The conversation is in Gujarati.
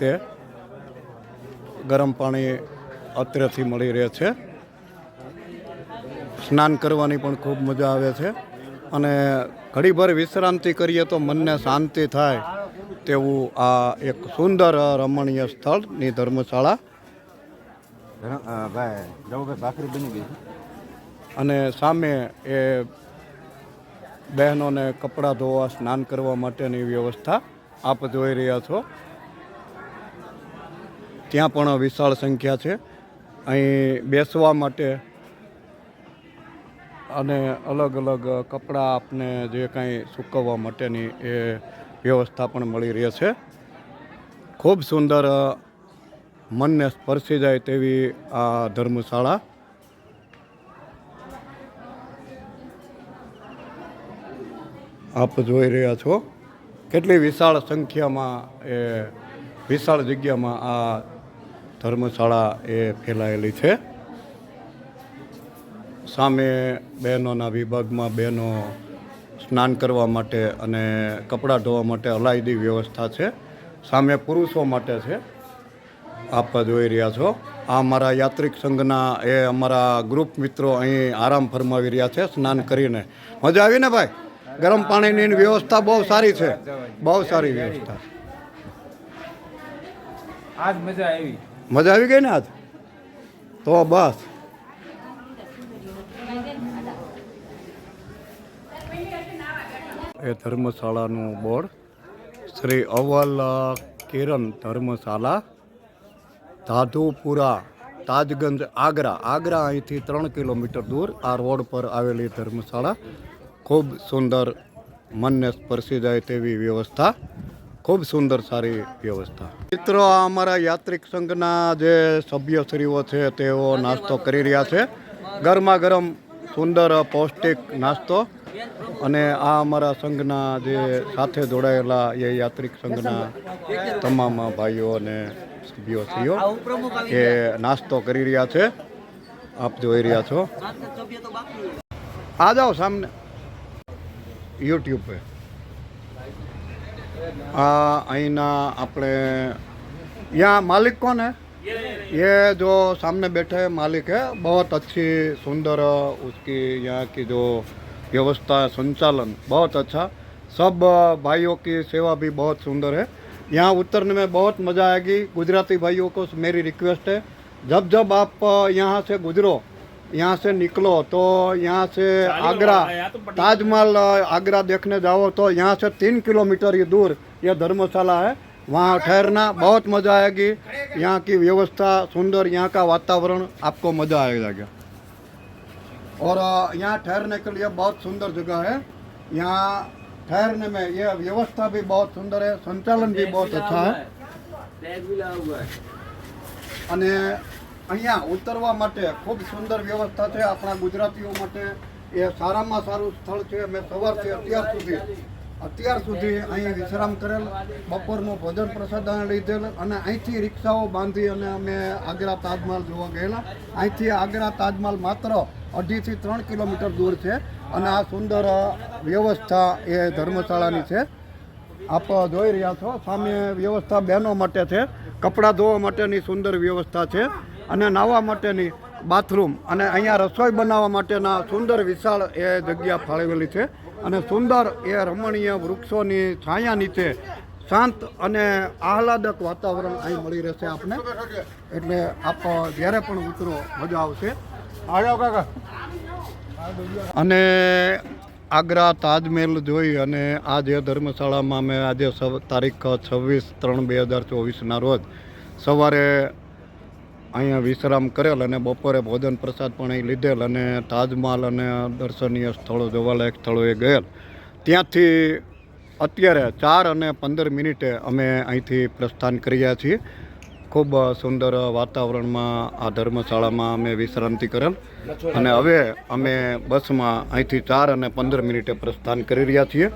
રીતે ગરમ પાણી અત્રેથી મળી રહે છે. સ્નાન કરવાની પણ ખૂબ મજા આવે છે અને ઘડીભર વિશ્રાંતિ કરીએ તો મનને શાંતિ થાય તેવું આ એક સુંદર રમણીય સ્થળની ધર્મશાળા. અને સામે એ બહેનોને કપડાં ધોવા, સ્નાન કરવા માટેની વ્યવસ્થા આપ જોઈ રહ્યા છો. ત્યાં પણ વિશાળ સંખ્યા છે. અહીં બેસવા માટે અને અલગ અલગ કપડાં આપને જે કાંઈ સૂકવવા માટેની એ વ્યવસ્થા પણ મળી રહે છે. ખૂબ સુંદર મનને સ્પર્શી જાય તેવી આ ધર્મશાળા. આપ જોઈ રહ્યા છો. કેટલી વિશાળ સંખ્યામાં એ વિશાળ જગ્યામાં આ ધર્મશાળા એ ફેલાયેલી છે. સામે બહેનોના વિભાગમાં બહેનો સ્નાન કરવા માટે અને કપડાં ધોવા માટે અલાયદી વ્યવસ્થા છે. સામે પુરુષો માટે છે. આપ જોઈ રહ્યા છો. આ અમારા યાત્રિક સંઘના એ અમારા ગ્રુપ મિત્રો અહીં આરામ ફરમાવી રહ્યા છે સ્નાન કરીને. મજા આવી ને ભાઈ? ગરમ પાણીની વ્યવસ્થા બહુ સારી છે. બહુ સારી વ્યવસ્થા આજ મજા આવી. મજા આવી ગઈ ને આજ? તો બસ. એ ધર્મશાળાનું બોર્ડ શ્રી અવલ કિરણ ધર્મશાળા, ધાધુપુરા, તાજગંજ, આગ્રા. આગ્રા અહીંથી ત્રણ કિલોમીટર દૂર આ રોડ પર આવેલી ધર્મશાળા. ખૂબ સુંદર, મનને સ્પર્શી જાય તેવી વ્યવસ્થા. ખૂબ સુંદર સારી વ્યવસ્થા. મિત્રો, આ અમારા યાત્રિક સંઘના જે સભ્યશ્રીઓ છે, તેઓ નાસ્તો કરી રહ્યા છે. ગરમા ગરમ સુંદર પૌષ્ટિક નાસ્તો અને આ અમારા સંઘના જે સાથે જોડાયેલા એ યાત્રિક સંઘના તમામ ભાઈઓ અને સભ્યોશ્રીઓ એ નાસ્તો કરી રહ્યા છે. આપ જોઈ રહ્યા છો. આ જાઓ સામને. યુટ્યુબ पे आ અહીંના આપણે यहाँ मालिक कौन है ये जो सामने बैठे हैं मालिक है बहुत अच्छी सुंदर उसकी यहाँ की जो व्यवस्था संचालन बहुत अच्छा सब भाइयों की सेवा भी बहुत सुंदर है यहाँ उतरने में बहुत मज़ा आएगी गुजराती भाइयों को मेरी रिक्वेस्ट है जब जब आप यहाँ से गुजरो यहाँ से निकलो तो यहाँ से आगरा ताजमहल आगरा देखने जाओ तो यहाँ से तीन किलोमीटर ही दूर ये धर्मशाला है वहाँ ठहरना बहुत मज़ा आएगी। यहाँ की व्यवस्था सुंदर यहाँ का वातावरण आपको मज़ा आएगा। और यहाँ ठहरने के लिए बहुत सुंदर जगह है। यहाँ ठहरने में यह व्यवस्था भी बहुत सुंदर है संचालन भी बहुत अच्छा है। અને અહીંયા ઉતરવા માટે ખૂબ સુંદર વ્યવસ્થા છે. આપણા ગુજરાતીઓ માટે એ સારામાં સારું સ્થળ છે. મેં સવારથી અત્યાર સુધી અત્યાર સુધી અહીં વિશ્રામ કરેલ, બપોરનું ભોજન પ્રસાદ લીધેલ અને અહીંથી રિક્ષાઓ બાંધી અને અમે આગ્રા તાજમહલ જોવા ગયેલા. અહીંથી આગ્રા તાજમહલ માત્ર અઢીથી ત્રણ કિલોમીટર દૂર છે અને આ સુંદર વ્યવસ્થા એ ધર્મશાળાની છે. આપ જોઈ રહ્યા છો, સામે વ્યવસ્થા બહેનો માટે છે. કપડાં ધોવા માટેની સુંદર વ્યવસ્થા છે. અને નાહવા માટેની બાથરૂમ અને અહીંયા રસોઈ બનાવવા માટેના સુંદર વિશાળ એ જગ્યા ફાળવેલી છે. અને સુંદર એ રમણીય વૃક્ષોની છાયા નીચે શાંત અને આહલાદક વાતાવરણ અહીં મળી રહેશે આપને. એટલે આપ જ્યારે પણ ઉતરો મજા આવશે. અને આગ્રા તાજમહેલ જોઈ અને આ જે ધર્મશાળામાં મેં આજે તારીખ છવ્વીસ ત્રણ બે હજાર ચોવીસના રોજ સવારે અહીંયા વિશ્રામ કરેલ અને બપોરે ભોજન પ્રસાદ પણ અહીં લીધેલ અને તાજમહાલ અને દર્શનીય સ્થળો જોવાલાયક સ્થળોએ ગયેલ. ત્યાંથી અત્યારે ચાર અને પંદર મિનિટે અમે અહીંથી પ્રસ્થાન કર્યા છીએ. ખૂબ સુંદર વાતાવરણમાં આ ધર્મશાળામાં અમે વિશ્રાંતિ કરેલ અને હવે અમે બસમાં અહીંથી ચાર અને પંદર મિનિટે પ્રસ્થાન કરી રહ્યા છીએ.